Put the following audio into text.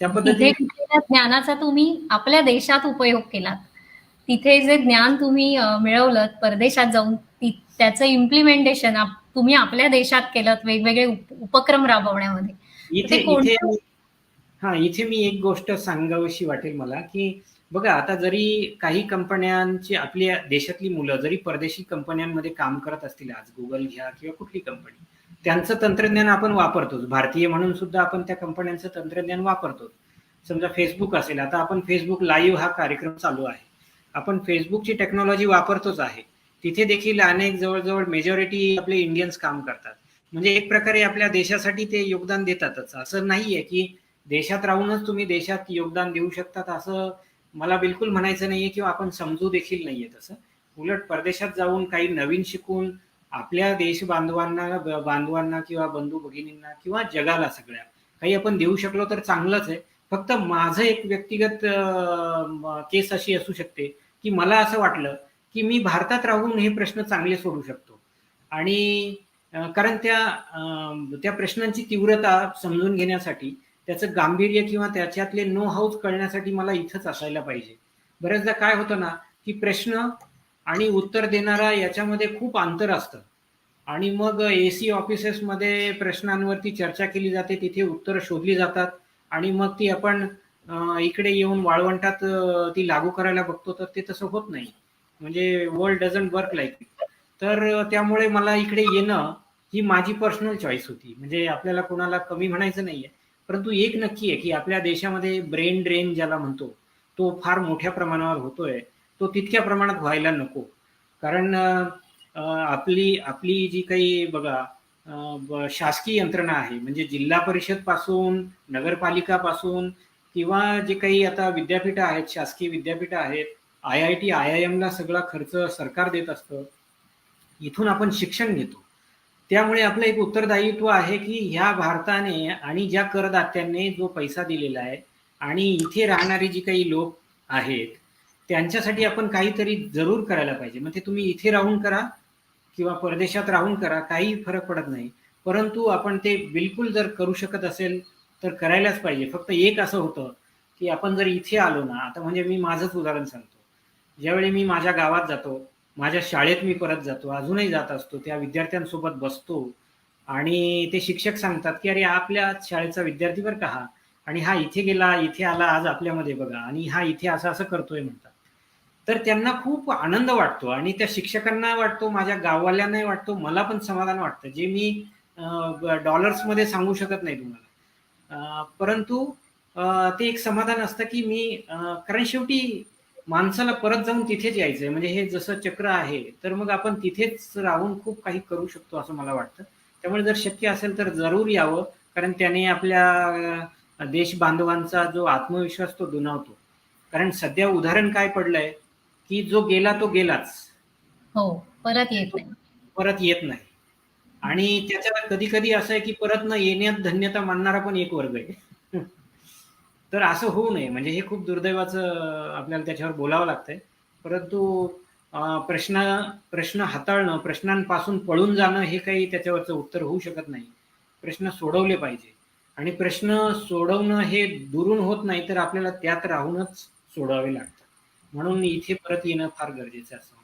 त्या पद्धतीने ज्ञानाचा तुम्ही आपल्या देशात उपयोग केलात तिथे जे ज्ञान तुम्ही मिळवलं परदेशात जाऊन त्याचं इम्प्लिमेंटेशन तुम्ही आपल्या देशात केलं वेगवेगळे उप- उपक्रम राबवण्यामध्ये. इथे इथे हा इथे मी एक गोष्ट सांगावीशी वाटेल मला की बघा आता जरी काही कंपन्यांची आपल्या देशातली मुलं जरी परदेशी कंपन्यांमध्ये काम करत असतील आज गुगल घ्या किंवा कुठली कंपनी त्यांचं तंत्रज्ञान आपण वापरतोच. भारतीय म्हणून सुद्धा आपण त्या कंपन्यांचं तंत्रज्ञान वापरतो समजा फेसबुक असेल आता आपण फेसबुक लाईव्ह हा कार्यक्रम चालू आहे. आपण फेसबुकची टेक्नॉलॉजी वापरतोच आहे. तिथे देखील अनेक जवळजवळ मेजॉरिटी आपले इंडियन्स काम करतात. म्हणजे एक प्रकारे आपल्या देशासाठी ते योगदान देतातच. असं नाहीये की देशात राहूनच तुम्ही देशात योगदान देऊ शकतात असं मला बिलकुल म्हणायचं नाहीये किंवा आपण समजू देखील नाहीये तसं. उलट परदेशात जाऊन काही नवीन शिकून आपल्या देश बांधवांना बांधवांना किंवा बंधू भगिनींना किंवा जगाला सगळ्या काही आपण देऊ शकलो तर चांगलंच आहे. फक्त माझं एक व्यक्तिगत केस अशी असू शकते की मला असं वाटलं की मी भारतात राहून हे प्रश्न चांगले सोडू शकतो. आणि कारण त्या त्या प्रश्नांची तीव्रता समजून घेण्यासाठी त्याचं गांभीर्य किंवा त्याच्यातले नो हाऊस कळण्यासाठी मला इथंच असायला पाहिजे. बऱ्याचदा काय होतं ना की प्रश्न आणि उत्तर देणारा याच्यामध्ये खूप अंतर असतं. आणि मग ए सी ऑफिसेसमध्ये प्रश्नांवरती चर्चा केली जाते तिथे उत्तरं शोधली जातात आणि मग ती आपण इकडे येऊन वाळवंटात ती लागू करायला बघतो तर ते तसं होत नाही. म्हणजे वर्ल्ड डझंट वर्क लाईक तर त्यामुळे मला इकडे येणं ही माझी पर्सनल चॉईस होती. म्हणजे आपल्याला कोणाला कमी म्हणायचं नाहीये. परंतु एक नक्की आहे की आपल्या देशामध्ये ब्रेन ड्रेन ज्याला म्हणतो तो फार मोठ्या प्रमाणावर होतोय. तो तितक्या प्रमाणात व्हायला नको. कारण आपली आपली जी काही बघा शासकीय यंत्रणा आहे म्हणजे जिल्हा परिषदपासून नगरपालिका पासून किंवा जे काही आता विद्यापीठं आहेत शासकीय विद्यापीठं आहेत I I T I I एमला सगळा खर्च सरकार देत असतं इथून आपण शिक्षण घेतो. त्यामुळे आपलं एक उत्तरदायित्व आहे की ह्या भारताने आणि ज्या करदात्यांनी जो पैसा दिलेला आहे आणि इथे राहणारी जी काही लोक आहेत त्यांच्यासाठी आपण काहीतरी जरूर करायला पाहिजे. मग ते तुम्ही इथे राहून करा किंवा परदेशात राहून करा काही फरक पडत नाही. परंतु आपण ते बिलकुल जर करू शकत असेल तर करायलाच पाहिजे. फक्त एक असं होतं की आपण जर इथे आलो ना आता म्हणजे मी माझंच उदाहरण सांगतो. ज्यावेळी मी माझ्या गावात जातो माझ्या शाळेत मी परत जातो अजूनही जात असतो त्या विद्यार्थ्यांसोबत बसतो आणि ते शिक्षक सांगतात की अरे आपल्या शाळेचा विद्यार्थी बरं का हा? आणि हा इथे गेला इथे आला आज आपल्यामध्ये बघा आणि हा इथे असं असं करतोय म्हणतात. तर त्यांना खूप आनंद वाटतो आणि त्या शिक्षकांना वाटतो माझ्या गाववाल्यांनाही वाटतो मला पण समाधान वाटतं जे मी डॉलर्समध्ये सांगू शकत नाही तुम्हाला. परंतु ते एक समाधान असतं की मी कारण शेवटी माणसाला परत जाऊन तिथेच यायचंय. म्हणजे हे जसं चक्र आहे तर मग आपण तिथेच राहून खूप काही करू शकतो असं मला वाटतं. त्यामुळे जर शक्य असेल तर जरूर यावं कारण त्याने आपल्या देशबांधवांचा देश बांधवांचा जो आत्मविश्वास तो दुणावतो. कारण सध्या उदाहरण काय पडलंय की जो गेला तो गेलाच. हो परत येत नाही. परत येत नाही. आणि त्याच्यात कधी कधी असं आहे की परत न येण्यात धन्यता मानणारा पण एक वर्ग आहे. तर असं होऊ नये. म्हणजे हे खूप दुर्दैवाचं आपल्याला त्याच्यावर बोलावं लागतंय. परंतु प्रश्न प्रश्न हाताळणं प्रश्नांपासून पळून जाणं हे काही त्याच्यावरचं उत्तर होऊ शकत नाही. प्रश्न सोडवले पाहिजे. आणि प्रश्न सोडवणं हे दुरून होत नाही तर आपल्याला त्यात राहूनच सोडवावे लागतात म्हणून इथे परत येणं फार गरजेचं असं